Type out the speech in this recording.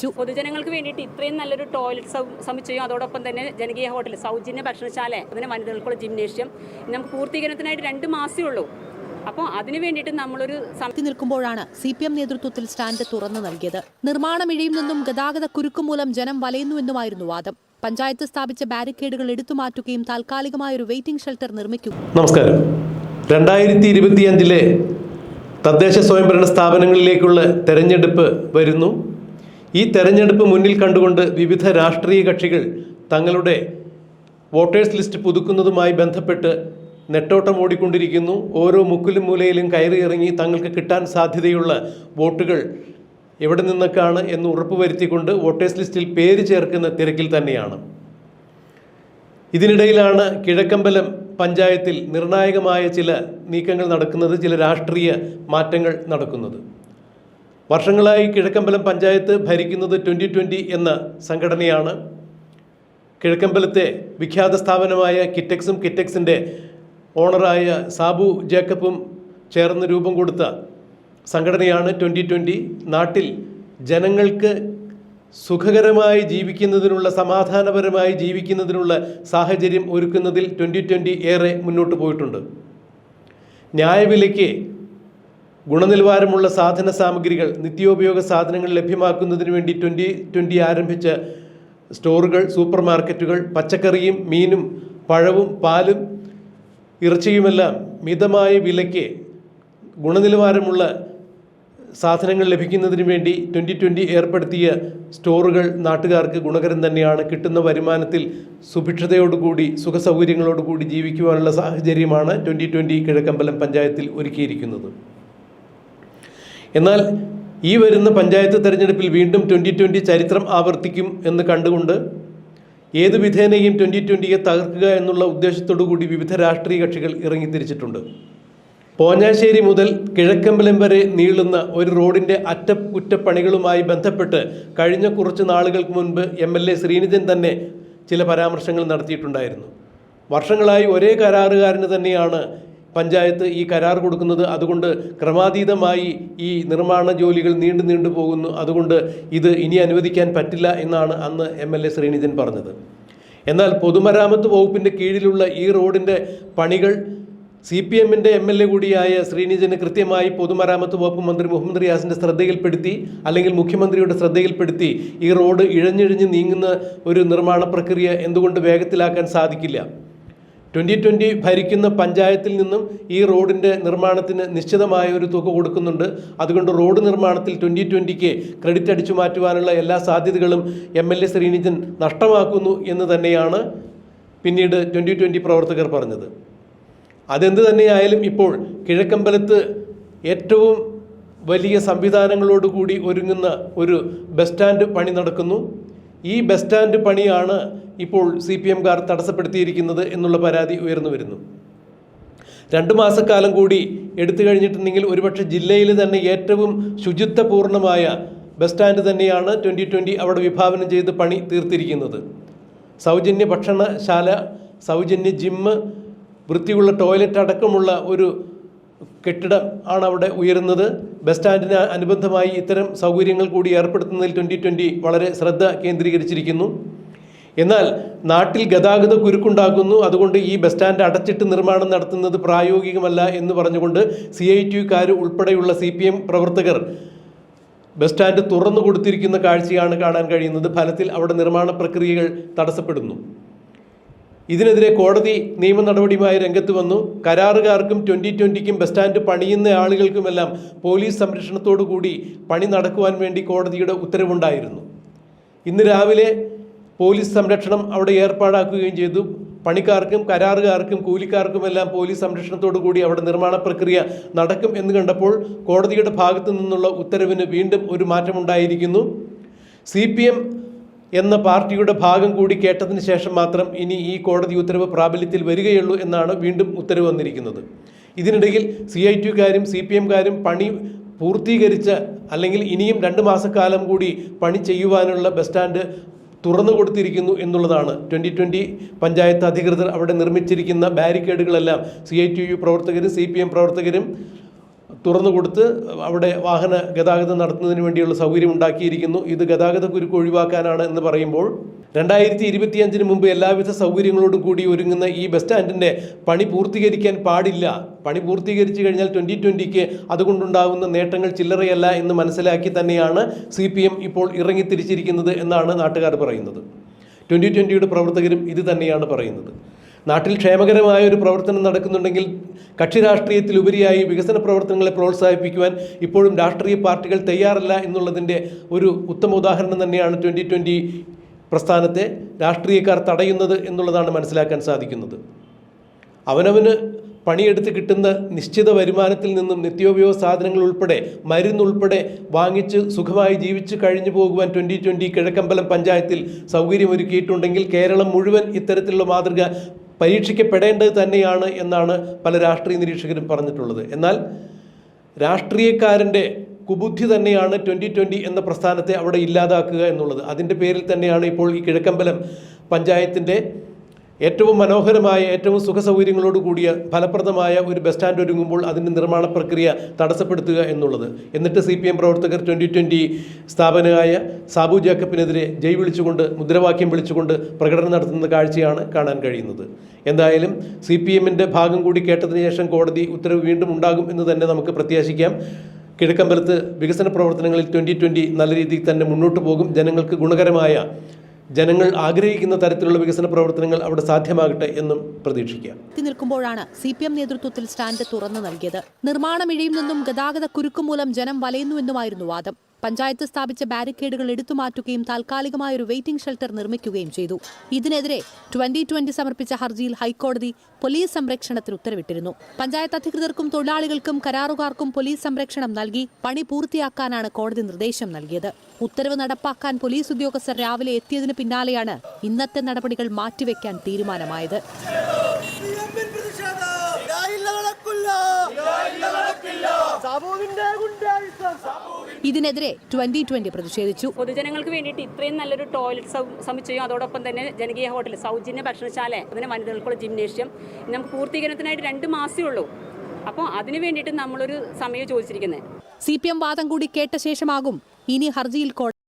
അറിയിച്ചു പൊതുജനങ്ങൾക്ക് വേണ്ടിയിട്ട് ഇത്രയും നല്ലൊരു ടോയ്ലറ്റ് സമുച്ചയം അതോടൊപ്പം തന്നെ ജനകീയ ഹോട്ടൽ സൗജന്യ ഭക്ഷണശാല അതിന് വനിതകൾക്കുള്ള ജിംനേഷ്യം നമുക്ക് പൂർത്തീകരണത്തിനായിട്ട് രണ്ട് മാസമേ ഉള്ളൂ. അപ്പോൾ അതിനു വേണ്ടിയിട്ട് നമ്മളൊരു സമിതി നിൽക്കുമ്പോഴാണ് സി പി എം നേതൃത്വത്തിൽ സ്റ്റാൻഡ് തുറന്നു നൽകിയത്. നിർമ്മാണം ഇഴയിൽ നിന്നും ഗതാഗത കുരുക്കു മൂലം ജനം വലയുന്നുവെന്നുമായിരുന്നു വാദം. പഞ്ചായത്ത് സ്ഥാപിച്ച ബാരിക്കേഡുകൾ എടുത്തു മാറ്റുകയും താൽക്കാലികമായ ഒരു വെയിറ്റിംഗ് ഷെൽട്ടർ നിർമ്മിക്കും നമസ്കാരം. രണ്ടായിരത്തി ഇരുപത്തിയഞ്ചിലെ തദ്ദേശ സ്വയംഭരണ സ്ഥാപനങ്ങളിലേക്കുള്ള തെരഞ്ഞെടുപ്പ് വരുന്നു. ഈ തെരഞ്ഞെടുപ്പ് മുന്നിൽ കണ്ടുകൊണ്ട് വിവിധ രാഷ്ട്രീയ കക്ഷികൾ തങ്ങളുടെ വോട്ടേഴ്സ് ലിസ്റ്റ് പുതുക്കുന്നതുമായി ബന്ധപ്പെട്ട് നെട്ടോട്ടം ഓടിക്കൊണ്ടിരിക്കുന്നു. ഓരോ മുക്കിലും മൂലയിലും കയറി ഇറങ്ങി തങ്ങൾക്ക് കിട്ടാൻ സാധ്യതയുള്ള വോട്ടുകൾ എവിടെ നിന്നൊക്കെയാണ് എന്ന് ഉറപ്പുവരുത്തിക്കൊണ്ട് വോട്ടേഴ്സ് ലിസ്റ്റിൽ പേര് ചേർക്കുന്ന തിരക്കിൽ തന്നെയാണ്. ഇതിനിടയിലാണ് കിഴക്കമ്പലം പഞ്ചായത്തിൽ നിർണായകമായ ചില നീക്കങ്ങൾ നടക്കുന്നത് ചില രാഷ്ട്രീയ മാറ്റങ്ങൾ നടക്കുന്നത്. വർഷങ്ങളായി കിഴക്കമ്പലം പഞ്ചായത്ത് ഭരിക്കുന്നത് ട്വന്റി ട്വന്റി എന്ന സംഘടനയാണ്. കിഴക്കമ്പലത്തെ വിഖ്യാത സ്ഥാപനമായ കിറ്റക്സും കിറ്റക്സിന്റെ ഓണറായ സാബു ജേക്കബും ചേർന്ന് രൂപം കൊടുത്ത സംഘടനയാണ് ട്വന്റി ട്വന്റി നാട്ടിൽ ജനങ്ങൾക്ക് സുഖകരമായി ജീവിക്കുന്നതിനുള്ള സമാധാനപരമായി ജീവിക്കുന്നതിനുള്ള സാഹചര്യം ഒരുക്കുന്നതിൽ ട്വന്റി ട്വന്റി ഏറെ മുന്നോട്ട് പോയിട്ടുണ്ട്. ന്യായവിലയ്ക്ക് ഗുണനിലവാരമുള്ള സാധന സാമഗ്രികൾ നിത്യോപയോഗ സാധനങ്ങൾ ലഭ്യമാക്കുന്നതിന് വേണ്ടി ട്വന്റി ട്വന്റി ആരംഭിച്ച സ്റ്റോറുകൾ സൂപ്പർ മാർക്കറ്റുകൾ പച്ചക്കറിയും മീനും പഴവും പാലും ഇറച്ചിയുമെല്ലാം മിതമായ വിലയ്ക്ക് ഗുണനിലവാരമുള്ള സാധനങ്ങൾ ലഭിക്കുന്നതിന് വേണ്ടി ട്വന്റി ട്വന്റി ഏർപ്പെടുത്തിയ സ്റ്റോറുകൾ നാട്ടുകാർക്ക് ഗുണകരം തന്നെയാണ്. കിട്ടുന്ന വരുമാനത്തിൽ സുഭിക്ഷതയോടുകൂടി സുഖസൗകര്യങ്ങളോടുകൂടി ജീവിക്കുവാനുള്ള സാഹചര്യമാണ് ട്വന്റി ട്വന്റി കിഴക്കമ്പലം പഞ്ചായത്തിൽ ഒരുക്കിയിരിക്കുന്നത്. എന്നാൽ ഈ വരുന്ന പഞ്ചായത്ത് തെരഞ്ഞെടുപ്പിൽ വീണ്ടും ട്വന്റി ട്വന്റി ചരിത്രം ആവർത്തിക്കും എന്ന് കണ്ടുകൊണ്ട് ഏത് വിധേനയും ട്വന്റി ട്വന്റിയെ തകർക്കുക എന്നുള്ള ഉദ്ദേശത്തോടു കൂടി വിവിധ രാഷ്ട്രീയ കക്ഷികൾ ഇറങ്ങിത്തിരിച്ചിട്ടുണ്ട്. പോഞ്ഞാശ്ശേരി മുതൽ കിഴക്കമ്പലം വരെ നീളുന്ന ഒരു റോഡിന്റെ അറ്റകുറ്റപ്പണികളുമായി ബന്ധപ്പെട്ട് കഴിഞ്ഞ കുറച്ച് നാളുകൾക്ക് മുൻപ് എം എൽ എ ശ്രീനിധൻ തന്നെ ചില പരാമർശങ്ങൾ നടത്തിയിട്ടുണ്ടായിരുന്നു. വർഷങ്ങളായി ഒരേ കരാറുകാരന് തന്നെയാണ് പഞ്ചായത്ത് ഈ കരാർ കൊടുക്കുന്നത് അതുകൊണ്ട് ക്രമാതീതമായി ഈ നിർമ്മാണ ജോലികൾ നീണ്ടു നീണ്ടു പോകുന്നു. അതുകൊണ്ട് ഇത് ഇനി അനുവദിക്കാൻ പറ്റില്ല എന്നാണ് അന്ന് എം എൽ എ ശ്രീനിധൻ പറഞ്ഞത്. എന്നാൽ പൊതുമരാമത്ത് വകുപ്പിന്റെ കീഴിലുള്ള ഈ റോഡിന്റെ പണികൾ സി പി എമ്മിന്റെ എം എൽ എ കൂടിയായ ശ്രീനിധന് കൃത്യമായി പൊതുമരാമത്ത് വകുപ്പ് മന്ത്രി മുഹമ്മദ് റിയാസിന്റെ ശ്രദ്ധയിൽപ്പെടുത്തി അല്ലെങ്കിൽ മുഖ്യമന്ത്രിയുടെ ശ്രദ്ധയിൽപ്പെടുത്തി ഈ റോഡ് ഇഴഞ്ഞിഴിഞ്ഞ് നീങ്ങുന്ന ഒരു നിർമ്മാണ പ്രക്രിയ എന്തുകൊണ്ട് വേഗത്തിലാക്കാൻ സാധിക്കില്ല? ട്വന്റി ട്വന്റി ഭരിക്കുന്ന പഞ്ചായത്തിൽ നിന്നും ഈ റോഡിന്റെ നിർമ്മാണത്തിന് നിശ്ചിതമായ ഒരു തുക കൊടുക്കുന്നുണ്ട്. അതുകൊണ്ട് റോഡ് നിർമ്മാണത്തിൽ ട്വന്റി ട്വന്റിക്ക് ക്രെഡിറ്റ് അടിച്ചു മാറ്റുവാനുള്ള എല്ലാ സാധ്യതകളും എം എൽ എ ശ്രീനിധൻ നഷ്ടമാക്കുന്നു എന്ന് തന്നെയാണ് പിന്നീട് ട്വന്റി ട്വന്റി പ്രവർത്തകർ പറഞ്ഞത്. അതെന്ത് തന്നെയായാലും ഇപ്പോൾ കിഴക്കമ്പലത്ത് ഏറ്റവും വലിയ സംവിധാനങ്ങളോടുകൂടി ഒരുങ്ങുന്ന ഒരു ബസ് സ്റ്റാൻഡ് പണി നടക്കുന്നു. ഈ ബസ് സ്റ്റാൻഡ് പണിയാണ് ഇപ്പോൾ സി പി എംകാർ തടസ്സപ്പെടുത്തിയിരിക്കുന്നത് എന്നുള്ള പരാതി ഉയർന്നു വരുന്നു. രണ്ട് മാസക്കാലം കൂടി എടുത്തു കഴിഞ്ഞിട്ടുണ്ടെങ്കിൽ ഒരുപക്ഷെ ജില്ലയിൽ തന്നെ ഏറ്റവും ശുചിത്വപൂർണമായ ബസ് സ്റ്റാൻഡ് തന്നെയാണ് ട്വന്റി ട്വന്റി അവിടെ വിഭാവനം ചെയ്ത് പണി തീർത്തിരിക്കുന്നത്. സൗജന്യ ഭക്ഷണശാല സൗജന്യ ജിമ്മ് വൃത്തിയുള്ള ടോയ്ലറ്റ് അടക്കമുള്ള ഒരു കെട്ടിടം ആണ് അവിടെ ഉയരുന്നത്. ബസ് സ്റ്റാൻഡിന് അനുബന്ധമായി ഇത്തരം സൗകര്യങ്ങൾ കൂടി ഏർപ്പെടുത്തുന്നതിൽ ട്വന്റി ട്വന്റി വളരെ ശ്രദ്ധ കേന്ദ്രീകരിച്ചിരിക്കുന്നു. എന്നാൽ നാട്ടിൽ ഗതാഗത കുരുക്കുണ്ടാക്കുന്നു. അതുകൊണ്ട് ഈ ബസ് സ്റ്റാൻഡ് അടച്ചിട്ട് നിർമ്മാണം നടത്തുന്നത് പ്രായോഗികമല്ല എന്ന് പറഞ്ഞുകൊണ്ട് സി ഐ ടിക്കാർ ഉൾപ്പെടെയുള്ള സി പി എം പ്രവർത്തകർ ബസ് സ്റ്റാൻഡ് തുറന്നു കൊടുത്തിരിക്കുന്ന കാഴ്ചയാണ് കാണാൻ കഴിയുന്നത്. ഫലത്തിൽ അവിടെ നിർമ്മാണ പ്രക്രിയകൾ തടസ്സപ്പെടുന്നു. ഇതിനെതിരെ കോടതി നിയമ നടപടിയുമായി രംഗത്ത് വന്നു. കരാറുകാർക്കും ട്വന്റി ട്വന്റിക്കും ബസ് സ്റ്റാൻഡ് പണിയുന്ന ആളുകൾക്കുമെല്ലാം പോലീസ് സംരക്ഷണത്തോടു കൂടി പണി നടക്കുവാൻ വേണ്ടി കോടതിയുടെ ഉത്തരവുണ്ടായിരുന്നു. ഇന്ന് രാവിലെ പോലീസ് സംരക്ഷണം അവിടെ ഏർപ്പാടാക്കുകയും ചെയ്തു. പണിക്കാർക്കും കരാറുകാർക്കും കൂലിക്കാർക്കുമെല്ലാം പോലീസ് സംരക്ഷണത്തോടു കൂടി അവിടെ നിർമ്മാണ പ്രക്രിയ നടക്കും എന്ന് കണ്ടപ്പോൾ കോടതിയുടെ ഭാഗത്തു നിന്നുള്ള ഉത്തരവിന് വീണ്ടും ഒരു മാറ്റമുണ്ടായിരിക്കുന്നു. സി പി എം എന്ന പാർട്ടിയുടെ ഭാഗം കൂടി കേട്ടതിന് ശേഷം മാത്രം ഇനി ഈ കോടതി ഉത്തരവ് പ്രാബല്യത്തിൽ വരികയുള്ളൂ എന്നാണ് വീണ്ടും ഉത്തരവ് വന്നിരിക്കുന്നത്. ഇതിനിടയിൽ സി ഐ ടിക്കാരും സി പി എംകാരും പണി പൂർത്തീകരിച്ച അല്ലെങ്കിൽ ഇനിയും രണ്ട് മാസക്കാലം കൂടി പണി ചെയ്യുവാനുള്ള ബസ് സ്റ്റാൻഡ് തുറന്നു കൊടുത്തിരിക്കുന്നു എന്നുള്ളതാണ്. ട്വന്റി ട്വന്റി പഞ്ചായത്ത് അധികൃതർ അവിടെ നിർമ്മിച്ചിരിക്കുന്ന ബാരിക്കേഡുകളെല്ലാം സി ഐ ടി യു പ്രവർത്തകരും സി പി എം പ്രവർത്തകരും തുറന്നു കൊടുത്ത് അവിടെ വാഹന ഗതാഗതം നടത്തുന്നതിന് വേണ്ടിയുള്ള സൗകര്യം ഉണ്ടാക്കിയിരിക്കുന്നു. ഇത് ഗതാഗത കുരുക്ക് ഒഴിവാക്കാനാണ് എന്ന് പറയുമ്പോൾ രണ്ടായിരത്തി ഇരുപത്തിയഞ്ചിന് മുമ്പ് എല്ലാവിധ സൗകര്യങ്ങളോടും കൂടി ഒരുങ്ങുന്ന ഈ ബസ് സ്റ്റാൻഡിന്റെ പണി പൂർത്തീകരിക്കാൻ പാടില്ല. പണി പൂർത്തീകരിച്ചു കഴിഞ്ഞാൽ ട്വന്റി ട്വന്റിക്ക് അതുകൊണ്ടുണ്ടാകുന്ന നേട്ടങ്ങൾ ചില്ലറയല്ല എന്ന് മനസ്സിലാക്കി തന്നെയാണ് സി പി എം ഇപ്പോൾ ഇറങ്ങിത്തിരിച്ചിരിക്കുന്നത് എന്നാണ് നാട്ടുകാർ പറയുന്നത്. ട്വന്റി ട്വന്റിയുടെ പ്രവർത്തകരും ഇത് തന്നെയാണ് പറയുന്നത്. നാട്ടിൽ ക്ഷേമകരമായ ഒരു പ്രവർത്തനം നടക്കുന്നുണ്ടെങ്കിൽ കക്ഷി രാഷ്ട്രീയത്തിലുപരിയായി വികസന പ്രവർത്തനങ്ങളെ പ്രോത്സാഹിപ്പിക്കുവാൻ ഇപ്പോഴും രാഷ്ട്രീയ പാർട്ടികൾ തയ്യാറല്ല എന്നുള്ളതിന്റെ ഒരു ഉത്തമ ഉദാഹരണം തന്നെയാണ് ട്വന്റി ട്വന്റി പ്രസ്ഥാനത്തെ രാഷ്ട്രീയക്കാർ തടയുന്നത് എന്നുള്ളതാണ് മനസ്സിലാക്കാൻ സാധിക്കുന്നത്. അവനവന് പണിയെടുത്ത് കിട്ടുന്ന നിശ്ചിത വരുമാനത്തിൽ നിന്നും നിത്യോപയോഗ സാധനങ്ങൾ ഉൾപ്പെടെ മരുന്നുൾപ്പെടെ വാങ്ങിച്ച് സുഖമായി ജീവിച്ച് കഴിഞ്ഞു പോകുവാൻ ട്വന്റി ട്വന്റി കിഴക്കമ്പലം പഞ്ചായത്തിൽ സൗകര്യമൊരുക്കിയിട്ടുണ്ടെങ്കിൽ കേരളം മുഴുവൻ ഇത്തരത്തിലുള്ള മാതൃക പരീക്ഷിക്കപ്പെടേണ്ടത് തന്നെയാണ് എന്നാണ് പല രാഷ്ട്രീയ നിരീക്ഷകരും പറഞ്ഞിട്ടുള്ളത്. എന്നാൽ രാഷ്ട്രീയക്കാരന്റെ കുബുദ്ധി തന്നെയാണ് ട്വന്റി ട്വന്റി എന്ന പ്രസ്ഥാനത്തെ അവിടെ ഇല്ലാതാക്കുക എന്നുള്ളത്. അതിന്റെ പേരിൽ തന്നെയാണ് ഇപ്പോൾ ഈ കിഴക്കമ്പലം പഞ്ചായത്തിന്റെ ഏറ്റവും മനോഹരമായ ഏറ്റവും സുഖസൗകര്യങ്ങളോട് കൂടിയ ഫലപ്രദമായ ഒരു ബസ് സ്റ്റാൻഡ് ഒരുങ്ങുമ്പോൾ അതിന്റെ നിർമ്മാണ പ്രക്രിയ തടസ്സപ്പെടുത്തുക എന്നുള്ളത്. എന്നിട്ട് സി പി എം പ്രവർത്തകർ ട്വന്റി ട്വന്റി സ്ഥാപനമായ സാബു ജേക്കബിനെതിരെ ജയ് വിളിച്ചുകൊണ്ട് മുദ്രാവാക്യം വിളിച്ചുകൊണ്ട് പ്രകടനം നടത്തുന്ന കാഴ്ചയാണ് കാണാൻ കഴിയുന്നത്. എന്തായാലും സി പി എമ്മിന്റെ ഭാഗം കൂടി കേട്ടതിന് ശേഷം കോടതി ഉത്തരവ് വീണ്ടും ഉണ്ടാകും എന്ന് തന്നെ നമുക്ക് പ്രത്യാശിക്കാം. കിഴക്കമ്പലത്ത് വികസന പ്രവർത്തനങ്ങളിൽ ട്വന്റി ട്വന്റി നല്ല രീതിയിൽ തന്നെ മുന്നോട്ട് പോകും. ജനങ്ങൾക്ക് ഗുണകരമായ ജനങ്ങൾ ആഗ്രഹിക്കുന്ന തരത്തിലുള്ള വികസന പ്രവർത്തനങ്ങൾ അവിടെ സാധ്യമാകട്ടെ എന്നും പ്രതീക്ഷിക്കാം. നിൽക്കുമ്പോഴാണ് സി പി എം നേതൃത്വത്തിൽ സ്റ്റാൻഡ് തുറന്നു നൽകിയത്. നിർമ്മാണം ഇഴയും നിന്നും ഗതാഗത കുരുക്കു മൂലം ജനം വലയുന്നുവെന്നുമായിരുന്നു വാദം. പഞ്ചായത്ത് സ്ഥാപിച്ച ബാരിക്കേഡുകൾ എടുത്തുമാറ്റുകയും താൽക്കാലികമായ ഒരു വെയിറ്റിംഗ് ഷെൽട്ടർ നിർമ്മിക്കുകയും ചെയ്തു. ഇതിനെതിരെ ട്വന്റി ട്വന്റി സമർപ്പിച്ച ഹർജിയിൽ ഹൈക്കോടതി പോലീസ് സംരക്ഷണത്തിന് ഉത്തരവിട്ടിരുന്നു. പഞ്ചായത്ത് അധികൃതർക്കും തൊഴിലാളികൾക്കും കരാറുകാർക്കും പോലീസ് സംരക്ഷണം നൽകി പണി പൂർത്തിയാക്കാനാണ് കോടതി നിർദ്ദേശം നൽകിയത്. ഉത്തരവ് നടപ്പാക്കാൻ പോലീസ് ഉദ്യോഗസ്ഥർ രാവിലെ എത്തിയതിന് പിന്നാലെയാണ് ഇന്നത്തെ നടപടികൾ മാറ്റിവെക്കാൻ തീരുമാനമായത്. സാബുവിന്റെ ഇതിനെതിരെ ട്വന്റി ട്വന്റി പ്രതിഷേധിച്ചു. പൊതുജനങ്ങൾക്ക് വേണ്ടിയിട്ട് ഇത്രയും നല്ലൊരു ടോയ്ലറ്റ് സമുച്ചയം അതോടൊപ്പം തന്നെ ജനകീയ ഹോട്ടൽ സൗജന്യ ഭക്ഷണശാല അതിന് വനിതകൾക്കുള്ള ജിംനേഷ്യം നമുക്ക് പൂർത്തീകരണത്തിനായിട്ട് രണ്ട് മാസമേ ഉള്ളൂ. അപ്പോൾ അതിനു വേണ്ടിയിട്ട് നമ്മളൊരു സമയം ചോദിച്ചിരിക്കുന്നത് സി പി എം വാദം കൂടി കേട്ട ശേഷമാകും ഇനി ഹർജിയിൽ കോടതി.